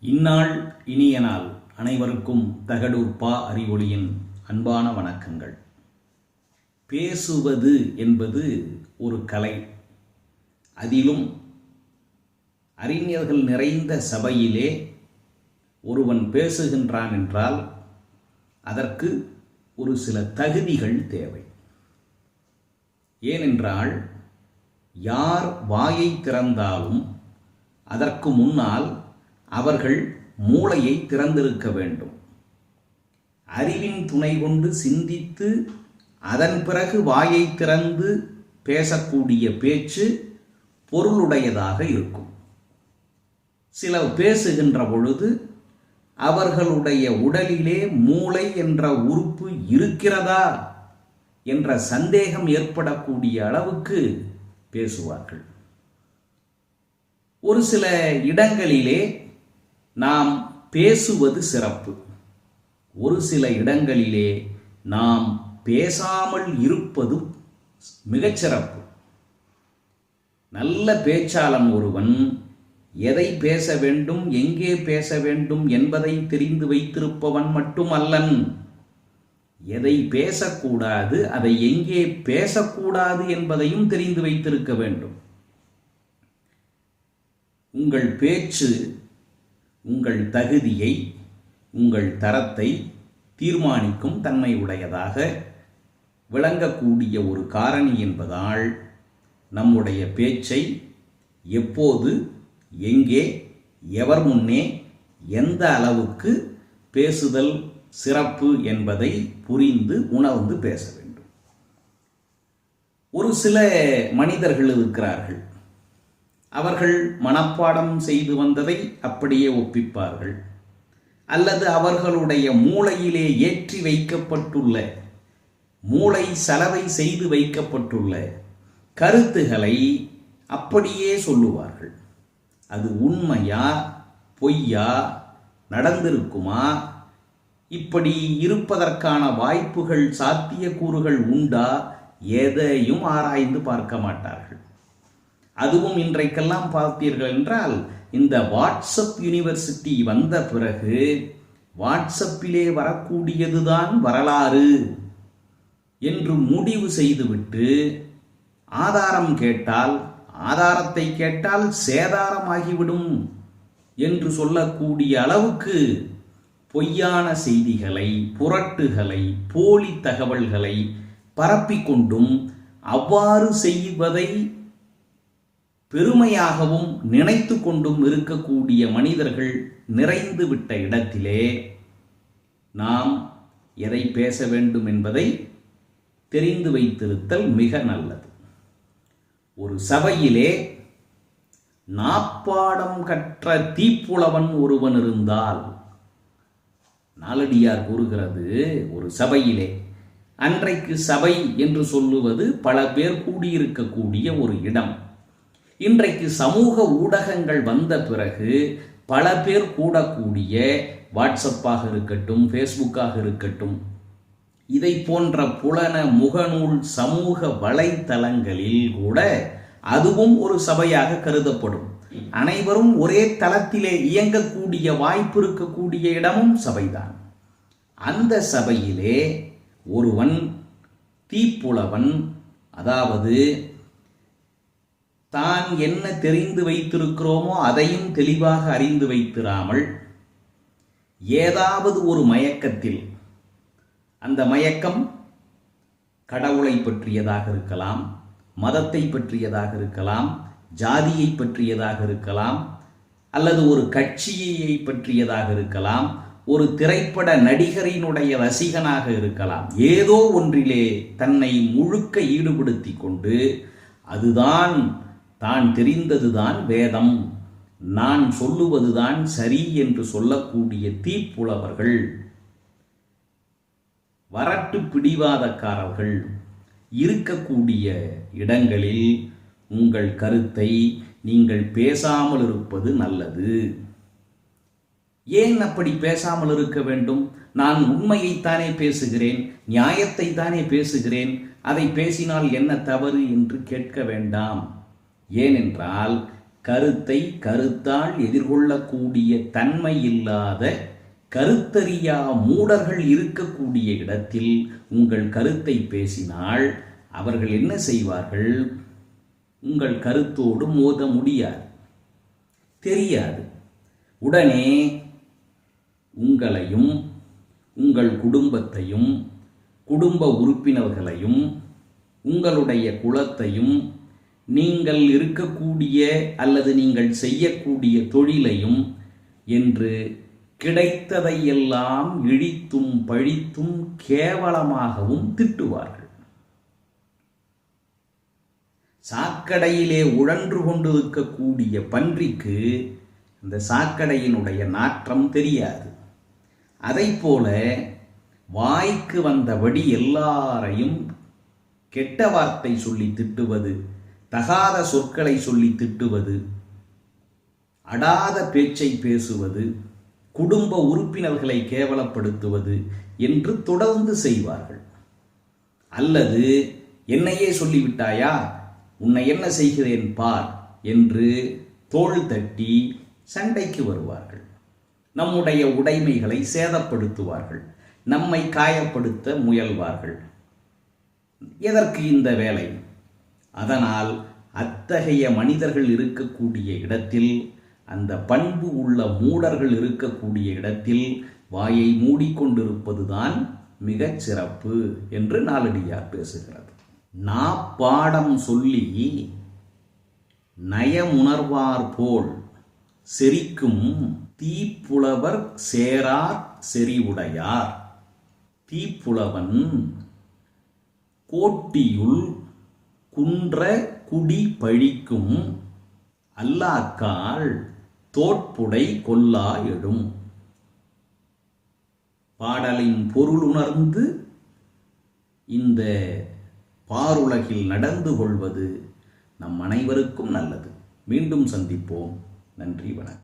இந்நாள் இனிய நாள் அனைவருக்கும் தகடூர் பா அறிவொளியின் அன்பான வணக்கங்கள். பேசுவது என்பது ஒரு கலை. அதிலும் அறிஞர்கள் நிறைந்த சபையிலே ஒருவன் பேசுகின்றான் என்றால் அதற்கு ஒரு சில தகுதிகள் தேவை. ஏனென்றால் யார் வாயை திறந்தாலும் அதற்கு முன்னால் அவர்கள் மூளையை திறந்திருக்க வேண்டும். அறிவின் துணை கொண்டு சிந்தித்து அதன் பிறகு வாயை திறந்து பேசக்கூடிய பேச்சு பொருளுடையதாக இருக்கும். சிலர் பேசுகின்ற பொழுது அவர்களுடைய உடலிலே மூளை என்ற உறுப்பு இருக்கிறதா என்ற சந்தேகம் ஏற்படக்கூடிய அளவுக்கு பேசுவார்கள். ஒரு சில இடங்களிலே நாம் பேசுவது சிறப்பு. ஒரு சில இடங்களிலே நாம் பேசாமல் இருப்பது மிகச்சிறப்பு நல்ல பேச்சாளன் ஒருவன் எதை பேச வேண்டும் எங்கே பேச வேண்டும் என்பதை தெரிந்து வைத்திருப்பவன் மட்டுமல்லன். எதை பேசக்கூடாது அதை எங்கே பேசக்கூடாது என்பதையும் தெரிந்து வைத்திருக்க வேண்டும். உங்கள் பேச்சு உங்கள் தகுதியை உங்கள் தரத்தை தீர்மானிக்கும் தன்மை உடையதாக விளங்கக்கூடிய ஒரு காரணி என்பதால் நம்முடைய பேச்சை எப்போது எங்கே எவர் முன்னே எந்த அளவுக்கு பேசுதல் சிறப்பு என்பதை புரிந்து உணர்ந்து பேச வேண்டும். ஒரு சில மனிதர்கள் இருக்கிறார்கள். அவர்கள் மனப்பாடம் செய்து வந்ததை அப்படியே ஒப்பிப்பார்கள். அல்லது அவர்களுடைய மூளையிலே ஏற்றி வைக்கப்பட்டுள்ள மூளை சலவை செய்து வைக்கப்பட்டுள்ள கருத்துகளை அப்படியே சொல்லுவார்கள். அது உண்மையா பொய்யா நடந்திருக்குமா? இப்படி இருப்பதற்கான வாய்ப்புகள் சாத்தியக்கூறுகள் உண்டா? எதையும் ஆராய்ந்து பார்க்க மாட்டார்கள். அதுவும் இன்றைக்கெல்லாம் பார்த்தீர்கள் என்றால் இந்த வாட்ஸ்அப் யூனிவர்சிட்டி வந்த பிறகு வாட்ஸ்அப்பிலே வரக்கூடியதுதான் வரலாறு என்று முடிவு செய்துவிட்டு ஆதாரம் கேட்டால் ஆதாரத்தை கேட்டால் சேதாரமாகிவிடும் என்று சொல்லக்கூடிய அளவுக்கு பொய்யான செய்திகளை புரட்டுகளை போலி தகவல்களை பரப்பிக்கொண்டும் அவ்வாறு செய்வதை பெருமையாகவும் நினைத்து கொண்டும் இருக்கக்கூடிய மனிதர்கள் நிறைந்து விட்ட இடத்திலே நாம் எதை பேச வேண்டும் என்பதை தெரிந்து வைத்திருத்தல் மிக நல்லது. ஒரு சபையிலே நாப்பாடம் கற்ற தீப்புலவன் ஒருவன் இருந்தால் நாலடியார் கூறுகிறது ஒரு சபையிலே. அன்றைக்கு சபை என்று சொல்லுவது பல பேர் கூடியிருக்கக்கூடிய ஒரு இடம். இன்றைக்கு சமூக ஊடகங்கள் வந்த பிறகு பல பேர் கூடக்கூடிய வாட்ஸ்அப்பாக இருக்கட்டும் ஃபேஸ்புக்காக இருக்கட்டும் இதை போன்ற புலன முகநூல் சமூக வலைத்தளங்களில் கூட அதுவும் ஒரு சபையாக கருதப்படும். அனைவரும் ஒரே தளத்திலே இயங்கக்கூடிய வாய்ப்பு இருக்கக்கூடிய இடமும் சபைதான். அந்த சபையிலே ஒருவன் தீப்புலவன் அதாவது தான் என்ன தெரிந்து வைத்திருக்கிறோமோ அதையும் தெளிவாக அறிந்து வைத்திராமல் ஏதாவது ஒரு மயக்கத்தில் அந்த மயக்கம் கடவுளை பற்றியதாக இருக்கலாம் மதத்தை பற்றியதாக இருக்கலாம் ஜாதியை பற்றியதாக இருக்கலாம் அல்லது ஒரு கட்சியை பற்றியதாக இருக்கலாம் ஒரு திரைப்பட நடிகரினுடைய ரசிகனாக இருக்கலாம் ஏதோ ஒன்றிலே தன்னை முழுக்க ஈடுபடுத்தி கொண்டு அதுதான் தான் தெரிந்ததுதான் வேதம். நான் சொல்லுவதுதான் சரி என்று சொல்லக்கூடிய தீப்புலவர்கள் வரட்டு பிடிவாதக்காரர்கள் இருக்கக்கூடிய இடங்களில் உங்கள் கருத்தை நீங்கள் பேசாமல் இருப்பது நல்லது. ஏன் அப்படி பேசாமல் இருக்க வேண்டும்? நான் உண்மையைத்தானே பேசுகிறேன் நியாயத்தை தானே பேசுகிறேன் அதை பேசினால் என்ன தவறு என்று கேட்க வேண்டாம். ஏனென்றால் கருத்தை கருத்தால் எதிர்கொள்ளக்கூடிய தன்மை இல்லாத கருத்தறியா மூடர்கள் இருக்கக்கூடிய இடத்தில் உங்கள் கருத்தை பேசினால் அவர்கள் என்ன செய்வார்கள்? உங்கள் கருத்தோடு மோத முடியாது. தெரியாது. உடனே உங்களையும் உங்கள் குடும்பத்தையும் குடும்ப உறுப்பினர்களையும் உங்களுடைய குலத்தையும் நீங்கள் இருக்கக்கூடிய அல்லது நீங்கள் செய்யக்கூடிய தொழிலையும் என்று கிடைத்ததையெல்லாம் இழித்தும் பழித்தும் கேவலமாகவும் திட்டுவார்கள். சாக்கடையிலே உழன்று கொண்டிருக்கக்கூடிய பன்றிக்கு அந்த சாக்கடையினுடைய நாற்றம் தெரியாது. அதைப் போல வாய்க்கு வந்தபடி எல்லாரையும் கெட்ட வார்த்தை சொல்லி திட்டுவது தகாத சொற்களை சொல்லி திட்டுவது அடாத பேச்சை பேசுவது குடும்ப உறுப்பினர்களை கேவலப்படுத்துவது என்று தொடர்ந்து செய்வார்கள். அல்லது என்னையே சொல்லிவிட்டாயா? உன்னை என்ன செய்கிறேன் பார் என்று தோள் தட்டி சண்டைக்கு வருவார்கள். நம்முடைய உடைமைகளை சேதப்படுத்துவார்கள். நம்மை காயப்படுத்த முயல்வார்கள். எதற்கு இந்த வேலை? அதனால் அத்தகைய மனிதர்கள் இருக்கக்கூடிய இடத்தில் அந்த பண்பு உள்ள மூடர்கள் இருக்கக்கூடிய இடத்தில் வாயை மூடிக்கொண்டிருப்பதுதான் மிகச் சிறப்பு என்று நாளடியார் பேசுகிறது. நாப்பாடம் சொல்லி நயமுணர்வார் போல் செரிக்கும் தீப்புலவர் சேரார் செறிவுடையார். தீப்புலவன் கோட்டியுள் குன்ற குடி பழிக்கும் அல்லாக்கால் தோட்புடை கொல்லா எடும் பாடலின் பொருளுணர்ந்து இந்த பாருலகில் நடந்து கொள்வது நம் அனைவருக்கும் நல்லது. மீண்டும் சந்திப்போம். நன்றி வணக்கம்.